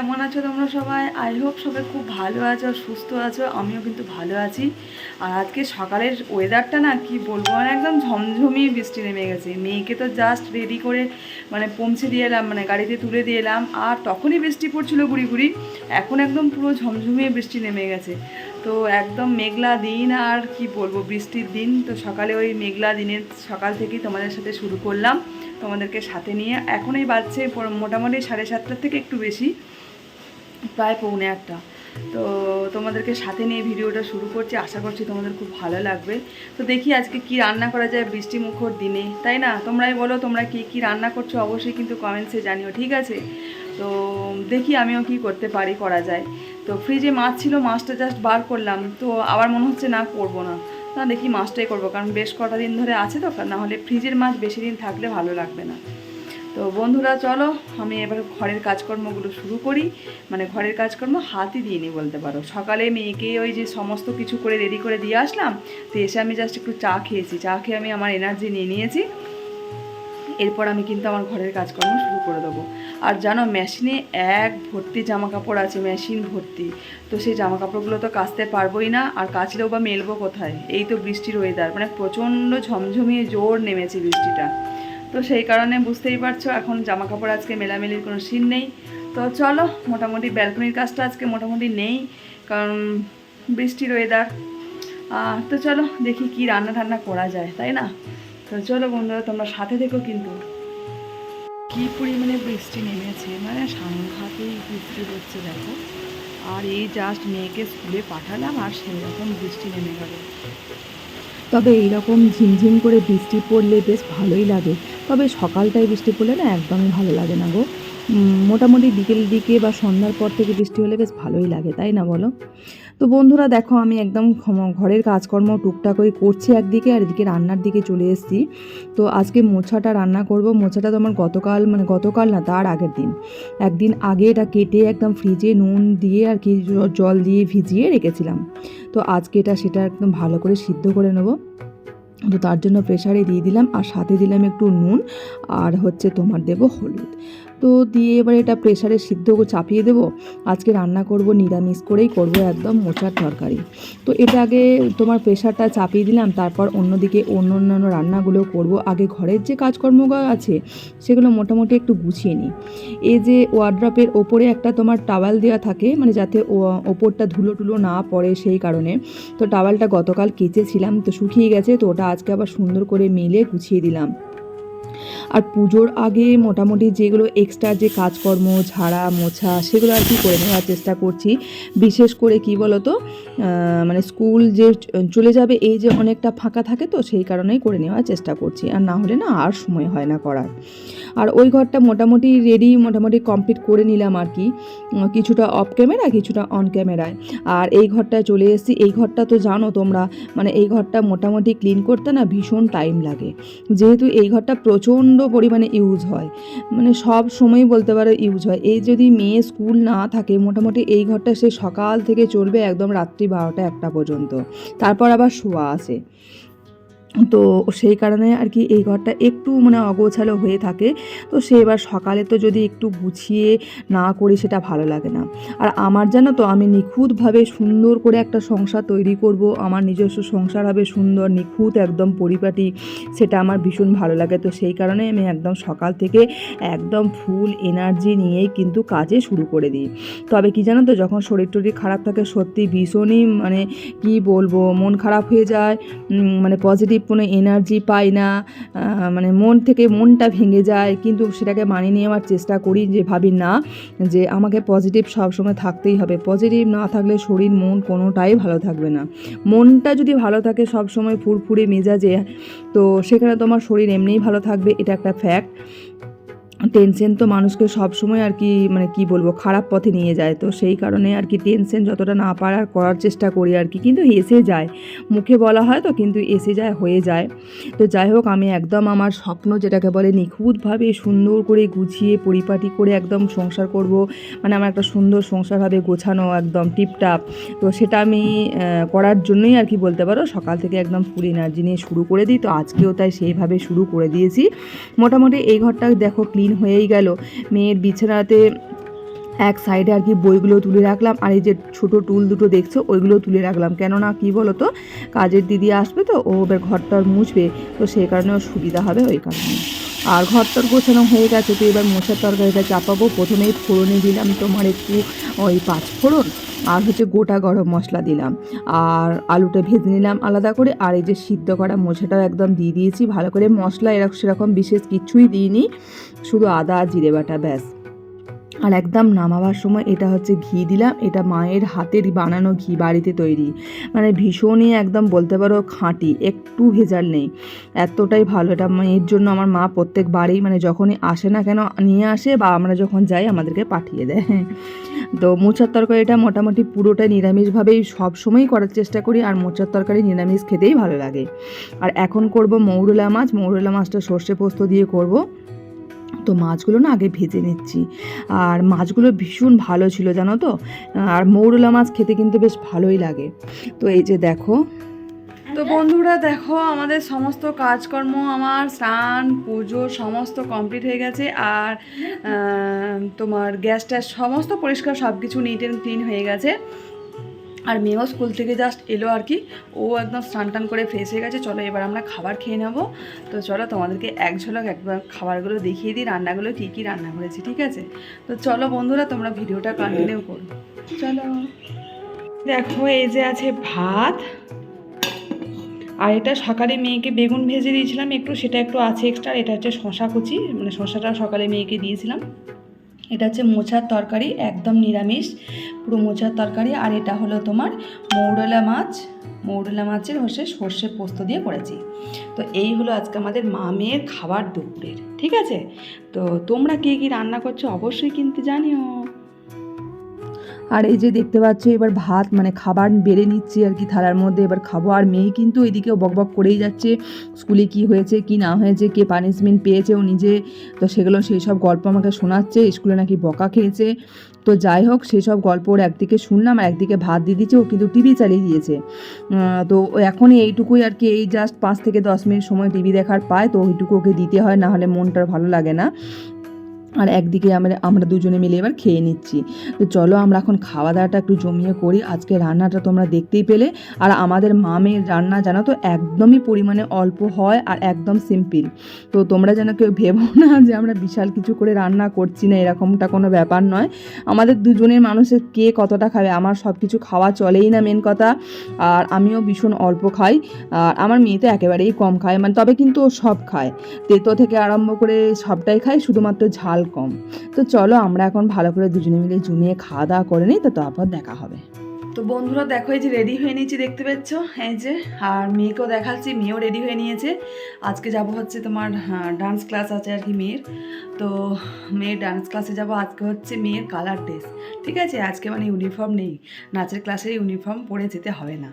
কেমন আছো তোমরা সবাই? আই হোপ সবাই খুব ভালো আছো, সুস্থ আছো, আমিও কিন্তু ভালো আছি। আর আজকে সকালের ওয়েদারটা না, কি বলব মানে একদম ঝমঝমিয়ে বৃষ্টি নেমে গেছে। মেয়েকে তো জাস্ট রেডি করে মানে পৌঁছে দিয়ে এলাম মানে গাড়িতে তুলে দিয়ে এলাম। আর তখনই বৃষ্টি পড়ছিল গুড়ি গুড়ি এখন একদম পুরো ঝমঝমিয়ে বৃষ্টি নেমে গেছে। তো একদম মেঘলা দিন, আর কি বলব, বৃষ্টির দিন। তো সকালে ওই মেঘলা দিনের সকাল থেকেই তোমাদের সাথে শুরু করলাম তোমাদেরকে সাথে নিয়ে। এখনই বাজছে মোটামুটি সাড়ে সাতটার থেকে একটু বেশি। প্রায় পৌনে একটা। তো তোমাদেরকে সাথে নিয়ে ভিডিওটা শুরু করছি, আশা করছি তোমাদের খুব ভালো লাগবে। তো দেখি আজকে কি রান্না করা যায় বৃষ্টি মুখর দিনে, তাই না? তোমরাই বলো, তোমরা কি কি রান্না করছ? অবশ্যই কিন্তু কমেন্টসে জানিও, ঠিক আছে? তো দেখি আমিও কি করতে পারি, করা যায়। তো ফ্রিজে মাছ ছিল, মাছটা জাস্ট বার করলাম, তো আবার মনে হচ্ছে না করব না। না, দেখি মাছটাই করব, কারণ বেশ কটা দিন ধরে আছে তো, না হলে ফ্রিজের মাছ বেশি দিন থাকলে ভালো লাগবে না। তো বন্ধুরা, চলো আমি এবার ঘরের কাজকর্মগুলো শুরু করি। মানে ঘরের কাজকর্ম হাতই দিইনি বলতে পারো। সকালে মেয়েকে ওই যে সমস্ত কিছু করে রেডি করে দিয়ে আসলাম, তো এসে আমি জাস্ট একটু চা খেয়েছি। চা খেয়ে আমি আমার এনার্জি নিয়ে নিয়েছি। এরপর আমি কিন্তু আমার ঘরের কাজকর্ম শুরু করে দেবো। আর জানো মেশিনে এক ভর্তি জামা কাপড় আছে মেশিন ভর্তি। তো সেই জামা কাপড়গুলো তো কাচতে পারবোই না, আর কাচলেও বা মেলবো কোথায়? এই তো বৃষ্টির ওয়েদার মানে প্রচণ্ড ঝমঝমিয়ে জোর নেমেছে বৃষ্টিটা। তো সেই কারণে বুঝতেই পারছ, এখন জামা কাপড় আজকে মেলামেলির কোনো সিন নেই। তো চলো, মোটামুটি ব্যালকনির কাজটা আজকে মোটামুটি নেই, কারণ বৃষ্টির ওয়েদার তো চলো, দেখি কি রান্না টান্না করা যায়, তাই না? তো চলো বন্ধুরা, তোমরা সাথে থেকো কিন্তু। কি পরিমাণে বৃষ্টি নেমেছে মানে সাংঘাতিক বৃষ্টি হচ্ছে, দেখো। আর এই জাস্ট মেয়েকে স্কুলে পাঠালাম, আর সেই রকম বৃষ্টি নেমে গেল। তবে এইরকম ঝিমঝিম করে বৃষ্টি পড়লে বেশ ভালোই লাগে। তবে সকালটায় বৃষ্টি পড়লে না একদমই ভালো লাগে না গো। মোটামুটি বিকেল দিকে বা সন্ধ্যার পর থেকে বৃষ্টি হলে বেশ ভালোই লাগে, তাই না বলো? তো বন্ধুরা দেখো, আমি একদম ঘরের কাজকর্ম টুকটাক করে করছি একদিকে আর এদিকে রান্নার দিকে চলে এসেছি। তো আজকে মোছাটা রান্না করব। মোছাটা তো আমার গতকাল মানে গতকাল না, তার আগের দিন। একদিন আগে এটা কেটে একদম ফ্রিজে নুন দিয়ে আর কি জল দিয়ে ভিজিয়ে রেখেছিলাম। তো আজকে এটা, সেটা একদম ভালো করে সিদ্ধ করে নেব। তো তার জন্য প্রেশারে দিয়ে দিলাম আর সাথে দিলাম একটু নুন আর হচ্ছে তোমার দেবো হলুদ। তো দিয়ে এবার এটা প্রেশারে সিদ্ধ চাপিয়ে দেবো। আজকে রান্না করব নিরামিষ করেই, করব একদম মোচার তরকারি। তো এটা আগে তোমার প্রেশারটা চাপিয়ে দিলাম, তারপর অন্যদিকে অন্য অন্যান্য রান্নাগুলো করব। আগে ঘরের যে কাজকর্মগুলো আছে, সেগুলো মোটামুটি একটু গুছিয়ে নিই। এই যে ওয়ার্ড্রপের ওপরে একটা তোমার টাওয়াল দেওয়া থাকে মানে যাতে ওপরটা ধুলো টুলো না পড়ে সেই কারণে। তো টাওয়ালটা গতকাল কেচেছিলাম, তো শুকিয়ে গেছে, তো ওটা আজকে আবার সুন্দর করে মেলে গুছিয়ে দিলাম। আর পুজোর আগে মোটামুটি যেগুলো এক্সট্রা যে কাজকর্ম, ঝাড়া, মোছা, সেগুলো আর কি করে নেওয়ার চেষ্টা করছি। বিশেষ করে কি বলতো? মানে স্কুল যে চলে যাবে, এই যে অনেকটা ফাঁকা থাকে তো, সেই কারণেই করে নেওয়ার চেষ্টা করছি। আর না হলে না আর সময় হয় না করার। আর ওই ঘরটা মোটামুটি রেডি মোটামুটি কমপ্লিট করে নিলাম আর কি। কিছুটা অফ ক্যামেরা কিছুটা অন ক্যামেরায় আর এই ঘরটায় চলে এসেছি। এই ঘরটা তো জানো তোমরা মানে এই ঘরটা মোটামুটি ক্লিন করতে না ভীষণ টাইম লাগে। যেহেতু এই ঘরটা প্রচণ্ড পরিমাণে ইউজ হয়। মানে সব সময় বলতে পারো ইউজ হয়। এই যদি মেয়ে স্কুল না থাকে, মোটামুটি এই ঘরটা সে সকাল থেকে চলবে একদম রাত্রি বারোটা একটা পর্যন্ত। তারপর আবার শোয়া আসে। তো সেই কারণে আর কি এই ঘরটা একটু মানে অগোছালো হয়ে থাকে। তো সে এবার সকালে তো যদি একটু গুছিয়ে না করি সেটা ভালো লাগে না। আর আমার জানো তো, আমি নিখুঁতভাবে সুন্দর করে একটা সংসার তৈরি করব। আমার নিজস্ব সংসার হবে সুন্দর, নিখুঁত, একদম পরিপাটি, সেটা আমার ভীষণ ভালো লাগে। তো সেই কারণে আমি একদম সকাল থেকে একদম ফুল এনার্জি নিয়েই কিন্তু কাজে শুরু করে দিই। তবে কি জানো তো, যখন শরীর টরীর খারাপ থাকে, সত্যি ভীষণই মানে কি বলব, মন খারাপ হয়ে যায় মানে পজিটিভ কোনো এনার্জি পাই না মানে মন থেকে মনটা ভেঙে যায়, কিন্তু সেটাকে মানিয়ে নেওয়ার চেষ্টা করি যে ভাবি না, যে আমাকে পজিটিভ সবসময় থাকতেই হবে। পজিটিভ না থাকলে শরীর, মন কোনোটাই ভালো থাকবে না। মনটা যদি ভালো থাকে, সবসময় ফুরফুরে মেজাজে, তো সেখানে তোমার শরীর এমনিই ভালো থাকবে, এটা একটা ফ্যাক্ট টেনশন তো মানুষকে সব সময় আর কি মানে কি বলব, খারাপ পথে নিয়ে যায়। তো সেই কারণে আর কি টেনশন যতটা না পারার করার চেষ্টা করি আর কি, কিন্তু এসে যায়। মুখে বলা হয় তো, কিন্তু এসে যায়, হয়ে যায়। তো যাই হোক, আমি একদম আমার স্বপ্ন যেটাকে বলে নিখুঁতভাবে সুন্দর করে গুছিয়ে, পরিপাটি করে একদম সংসার করব। মানে আমার একটা সুন্দর সংসার হবে গোছানো একদম টিপটাপ তো সেটা আমি করার জন্যই আর কি বলতে পারো, সকাল থেকে একদম ফুল এনার্জি নিয়ে শুরু করে দিই। তো আজকেও তাই সেইভাবে শুরু করে দিয়েছি। মোটামুটি এই ঘরটা দেখো ক্লিন হয়েই গেল। মেয়ের বিছানাতে এক সাইডে আর কি বইগুলো তুলে রাখলাম। আর এই যে ছোট টুল দুটো দেখছ, ওইগুলো তুলে রাখলাম। কেননা কি বলো তো কাজের দিদি আসবে তো, ও এবার ঘরটার মুছবে। তো সেই কারণে সুবিধা হবে ওই কারণে। আর ঘর তর গোছানো হয়ে গেছে, তো এবার মশার তরকারিটা চাপাবো। প্রথমেই ফোড়নে দিলাম তোমার একটু ওই পাঁচ ফোড়ন আর হচ্ছে গোটা গরম মশলা দিলাম। আর আলুটা ভেজে নিলাম আলাদা করে, আর এই যে সিদ্ধ করা মোছাটাও একদম দিয়ে দিয়েছি। ভালো করে মশলা এরকম সেরকম বিশেষ কিছুই দিইনি, শুধু আদা, জিরে বাটা, ব্যাস। আর একদম নামাবার সময় এটা হচ্ছে ঘি দিলাম। এটা মায়ের হাতের বানানো ঘি বাড়িতে তৈরি। মানে ভীষণই একদম বলতে পারো খাঁটি, একটু ভেজাল নেই। এতটাই ভালো। এটা মেয়ের জন্য আমার মা প্রত্যেকবারেই মানে যখনই আসে না কেন নিয়ে আসে বা আমরা যখন যাই আমাদেরকে পাঠিয়ে দেয়। তো মোচার তরকারিটা মোটামুটি পুরোটাই নিরামিষভাবেই সব সময়ই করার চেষ্টা করি আর মোচার তরকারি নিরামিষ খেতেই ভালো লাগে। আর এখন করব মৌরলা মাছ। মৌরলা মাছটা সর্ষে পোস্ত দিয়ে করব। তো মাছগুলো না আগে ভেজে নিচ্ছি। আর মাছগুলো ভীষণ ভালো ছিল, জানো তো? আর মৌরলা মাছ খেতে কিন্তু বেশ ভালোই লাগে। তো এই যে দেখো। তো বন্ধুরা দেখো, আমাদের সমস্ত কাজকর্ম, আমার স্নান, পুজো সমস্ত কমপ্লিট হয়ে গেছে। আর তোমার গ্যাস ট্যাস সমস্ত পরিষ্কার সব কিছু নিট অ্যান্ড ক্লিন হয়ে গেছে। আর মেয়েও স্কুল থেকে জাস্ট এলো আর কি। ও একদম স্নান টান করে ফ্রেশ হয়ে গেছে। চলো এবার আমরা খাবার খেয়ে নেব। তো চলো তোমাদেরকে এক ঝলক একবার খাবারগুলো দেখিয়ে দিই, রান্নাগুলো কী কী রান্না করেছি, ঠিক আছে? তো চলো বন্ধুরা, তোমরা ভিডিওটা কন্টিনিউ করো। চলো। দেখো, এই যে আছে ভাত। আর এটা সকালে মেয়েকে বেগুন ভেজে দিয়েছিলাম একটু, সেটা একটু আছে এক্সট্রা এটা হচ্ছে শশা কুচি। মানে শশাটা সকালে মেয়েকে দিয়েছিলাম। এটা হচ্ছে মোচার তরকারি, একদম নিরামিষ, পুরো মোচার তরকারি। আর এটা হলো তোমার মৌরলা মাছ, মৌরলা মাছের হচ্ছে সর্ষে পোস্ত দিয়ে করেছি। তো এই হলো আজকে আমাদের মা মেয়ের খাবার দুপুরের, ঠিক আছে? তো তোমরা কে কী রান্না করছ অবশ্যই কিন্তু জানিও। আর এই যে দেখতে পাচ্ছ, এবার ভাত মানে খাবার বেড়ে নিচ্ছি আর কি থালার মধ্যে, এবার খাব। আর মেয়ে কিন্তু এদিকেও বকবক করেই যাচ্ছে, স্কুলে কি হয়েছে, কি না হয়েছে, কে পানিশমেন্ট পেয়েছে ও নিজে। তো সেগুলো সেই সব গল্প আমাকে শোনাচ্ছে, স্কুলে নাকি বকা খেয়েছে। তো যাই হোক, সেসব গল্প ওর একদিকে শুনলাম, আর একদিকে ভাত দিয়ে দিচ্ছে, ও কিন্তু টিভি চালিয়ে দিয়েছে। তো এখনই এইটুকুই আর কি, এই জাস্ট পাঁচ থেকে দশ মিনিট সময় টিভি দেখার পায়, তো ওইটুকু ওকে দিতে হয় না হলে মনটার ভালো লাগে না। আর একদিকে আমরা আমরা দুজনে মিলে এবার খেয়ে নিচ্ছি। তো চলো আমরা এখন খাওয়া দাওয়াটা একটু জমিয়ে করি। আজকে রান্নাটা তোমরা দেখতেই পেলে। আর আমাদের মামের রান্না জানো তো, একদমই পরিমাণে অল্প হয় আর একদম সিম্পল। তো তোমরা যেন কেউ ভেবো না যে আমরা বিশাল কিছু করে রান্না করছি না, এরকমটা কোনো ব্যাপার নয়। আমাদের দুজনের মানুষের কে কতটা খাবে? আমার সব কিছু খাওয়া চলেই না মেন কথা। আর আমিও ভীষণ অল্প খাই। আর আমার মেয়ে তো একেবারেই কম খায়। মানে তবে কিন্তু ও সব খায়। তেতো থেকে আরম্ভ করে সবটাই খায়, শুধুমাত্র ঝাল কম। তো চলো আমরা এখন ভালো করে দুজনে মিলে জমিয়ে খাওয়া দাওয়া করে নিই, তো তারপর দেখা হবে। তো বন্ধুরা, দেখো এই যে রেডি হয়ে নিয়েছি, দেখতে পাচ্ছ এই যে, আর মেয়েকেও দেখাচ্ছি, মেয়েও রেডি হয়ে নিয়েছে। আজকে যাব হচ্ছে তোমার ডান্স ক্লাস আছে আর কি মেয়ের। তো মেয়ের ডান্স ক্লাসে যাব, আজকে হচ্ছে মেয়ের কালার ড্রেস ঠিক আছে? আজকে মানে ইউনিফর্ম নেই। নাচের ক্লাসের ইউনিফর্ম পরে যেতে হবে না।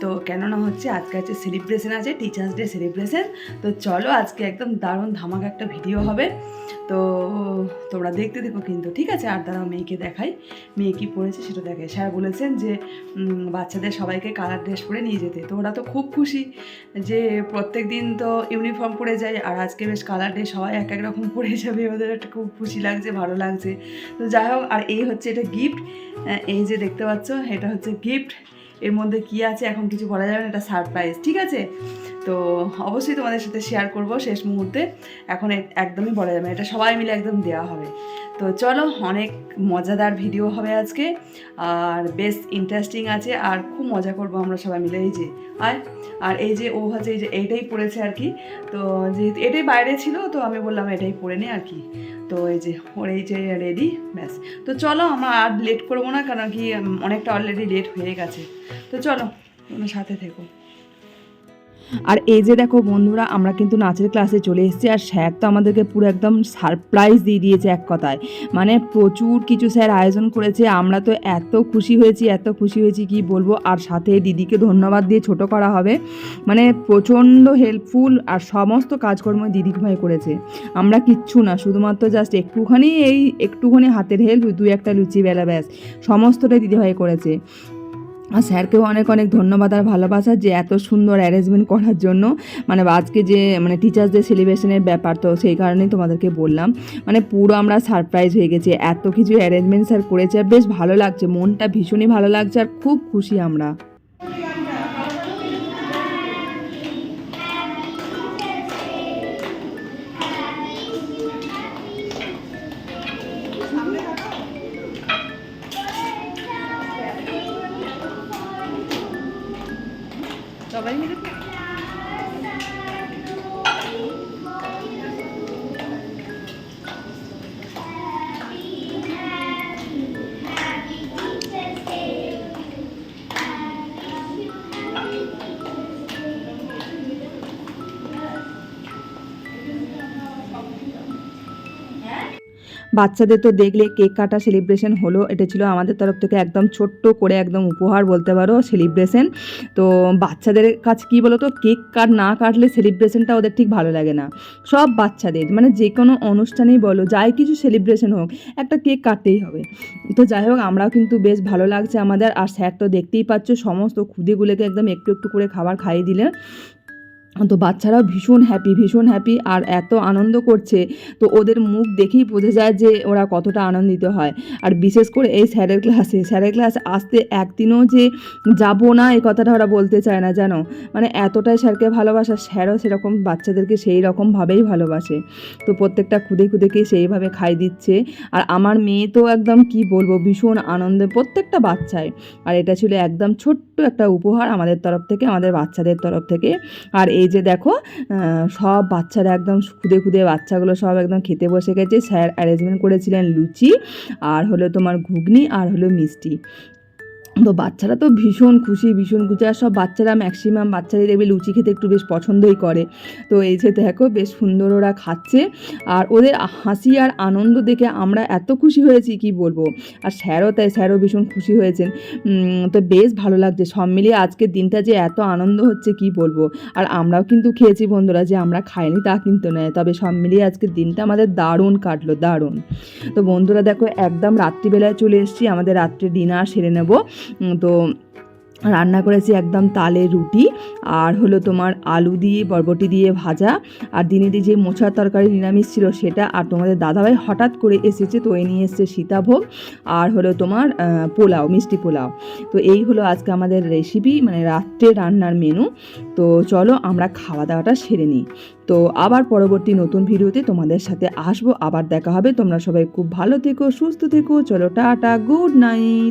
তো কেননা হচ্ছে আজকে হচ্ছে সেলিব্রেশন আছে টিচার্স ডে সেলিব্রেশন তো চলো আজকে একদম দারুণ ধামাকা একটা ভিডিও হবে। তো তোমরা দেখতে দেখো কিন্তু, ঠিক আছে? আর তারা মেয়েকে দেখাই। মেয়ে কী পড়েছে সেটা দেখে স্যার বলেছেন যে বাচ্চাদের সবাইকে কালার ড্রেস পরে নিয়ে যেতে। তো ওরা তো খুব খুশি যে প্রত্যেক দিন তো ইউনিফর্ম পরে যায়, আর আজকে বেশ কালার ড্রেস সবাই এক এক রকম পরে যাবে। ওদের একটা খুব খুশি লাগছে, ভালো লাগছে। তো যাই হোক, আর এই হচ্ছে এটা গিফট। এই যে দেখতে পাচ্ছ, এটা হচ্ছে গিফট। এর মধ্যে কি আছে এখন কিছু বলা যাবে না, এটা সারপ্রাইজ ঠিক আছে? তো অবশ্যই তোমাদের সাথে শেয়ার করব শেষ মুহূর্তে। এখন একদমই বলা যাবে না, এটা সবাই মিলে একদম দেওয়া হবে। তো চলো, অনেক মজাদার ভিডিও হবে আজকে। আর বেশ ইন্টারেস্টিং আছে, আর খুব মজা করব আমরা সবাই মিলে, এই যে, আর আর এই যে, ও হচ্ছে এই যে এইটাই পড়েছে আর কি। তো যেহেতু এটাই বাইরে ছিল, তো আমি বললাম এটাই পরে নে আর কি। তো এই যে, ওর এই যে রেডি ব্যাস। তো চলো, আমরা আর লেট করব না, কারণ কি অনেকটা অলরেডি লেট হয়ে গেছে। তো চলো সাথে থেকো। আর এই যে দেখো বন্ধুরা, আমরা কিন্তু নাচের ক্লাসে চলে এসেছি আর স্যার তো আমাদেরকে পুরো একদম সারপ্রাইজ দিয়ে দিয়েছে এক কথায়। মানে প্রচুর কিছু স্যার আয়োজন করেছে, আমরা তো এত খুশি হয়েছি, এত খুশি হয়েছি কি বলব? আর সাথে দিদিকে ধন্যবাদ দিয়ে ছোট করা হবে। মানে প্রচণ্ড হেল্পফুল আর সমস্ত কাজকর্ম দিদি ভাই করেছে। আমরা কিচ্ছু না, শুধুমাত্র জাস্ট একটুখানি এই একটুখানি হাতের হেল্প দুই একটা লুচি বেলা ব্যাস, সমস্তটাই দিদিভাই করেছে। আর স্যারকেও অনেক অনেক ধন্যবাদ আর ভালোবাসা যে এত সুন্দর অ্যারেঞ্জমেন্ট করার জন্য। মানে আজকে যে মানে টিচার্সদের সেলিব্রেশনের ব্যাপার তো সেই কারণেই তোমাদেরকে বললাম। মানে পুরো আমরা সারপ্রাইজ হয়ে গেছি, এত কিছু অ্যারেঞ্জমেন্ট স্যার করেছে আর বেশ ভালো লাগছে, মনটা ভীষণই ভালো লাগছে আর খুব খুশি আমরা। সবাই মিলে বাচ্চাদের তো দেখলে কেক কাটা সেলিব্রেশন হলো। এটা ছিল আমাদের তরফ থেকে একদম ছোট্ট করে একদম উপহার বলতে পারো সেলিব্রেশন তো বাচ্চাদের কাছে কী বলো তো কেক কাট না কাটলে সেলিব্রেশনটা ওদের ঠিক ভালো লাগে না। সব বাচ্চাদের মানে যে কোনো অনুষ্ঠানেই বলো, যাই কিছু সেলিব্রেশন হোক, একটা কেক কাটতেই হবে। তো যাই হোক, আমরাও কিন্তু বেশ ভালো লাগছে আমাদের। আর স্যার তো দেখতেই পাচ্ছ, সমস্ত খুদেগুলোকে একদম একটু একটু করে খাবার খাইয়ে দিলে তো বাচ্চারাও ভীষণ হ্যাপি ভীষণ হ্যাপি আর এত আনন্দ করছে। তো ওদের মুখ দেখেই বোঝা যায় যে ওরা কতটা আনন্দিত হয়। আর বিশেষ করে এই স্যারের ক্লাসে স্যারের ক্লাস আসতে একদিনও যে যাব না, এই কথাটা ওরা বলতে চায় না, জানো? মানে এতটাই স্যারকে ভালোবাসা, স্যারও সেরকম বাচ্চাদেরকে সেই রকমভাবেই ভালোবাসে। তো প্রত্যেকটা খুদে খুদেকে সেইভাবে খাই দিচ্ছে। আর আমার মেয়ে তো একদম কি বলব, ভীষণ আনন্দে প্রত্যেকটা বাচ্চায় আর এটা ছিল একদম ছোট্ট একটা উপহার আমাদের তরফ থেকে, আমাদের বাচ্চাদের তরফ থেকে। আর এই যে দেখো সব বাচ্চারা একদম খুদে খুদে বাচ্চাগুলো সব একদম খেতে বসে গেছে। স্যার অ্যারেঞ্জমেন্ট করেছিলেন লুচি, আর হলো তোমার ঘুগনি, আর হলো মিষ্টি। তো বাচ্চারা তো ভীষণ খুশি ভীষণ খুশি। আর সব বাচ্চারা ম্যাক্সিমাম বাচ্চারা দেখবে লুচি খেতে একটু বেশ পছন্দই করে। তো এই যে দেখো, বেশ সুন্দর ওরা খাচ্ছে। আর ওদের হাসি আর আনন্দ দেখে আমরা এত খুশি হয়েছি, কি বলব? আর স্যারও তাই, স্যারও ভীষণ খুশি হয়েছেন। তো বেশ ভালো লাগছে। সব মিলিয়ে আজকের দিনটা যে এত আনন্দ হচ্ছে, কি বলব? আর আমরাও কিন্তু খেয়েছি বন্ধুরা, যে আমরা খাইনি তা কিন্তু নয়। তবে সব মিলিয়ে আজকের দিনটা আমাদের দারুণ কাটলো, দারুণ। তো বন্ধুরা দেখো, একদম রাত্রিবেলায় চলে এসেছি। আমাদের রাত্রে ডিনার সেরে নেব। তো রান্না করেছি একদম তালের রুটি আর হলো তোমার আলু দিয়ে, বরবটি দিয়ে ভাজা। আর দিনের যে মোচার তরকারি নিরামিষ ছিল সেটা আর তোমাদের দাদাভাই হঠাৎ করে এসেছে তো এই নিয়ে এসেছে সীতাভোগ আর হলো তোমার পোলাও, মিষ্টি পোলাও। তো এই হলো আজকে আমাদের রেসিপি মানে রাত্রে রান্নার মেনু তো চলো আমরা খাওয়া দাওয়াটা সেরে নিই। তো আবার পরবর্তী নতুন ভিডিওতে তোমাদের সাথে আসব, আবার দেখা হবে। তোমরা সবাই খুব ভালো থেকো, সুস্থ থেকো। চলো টাটা গুড নাইট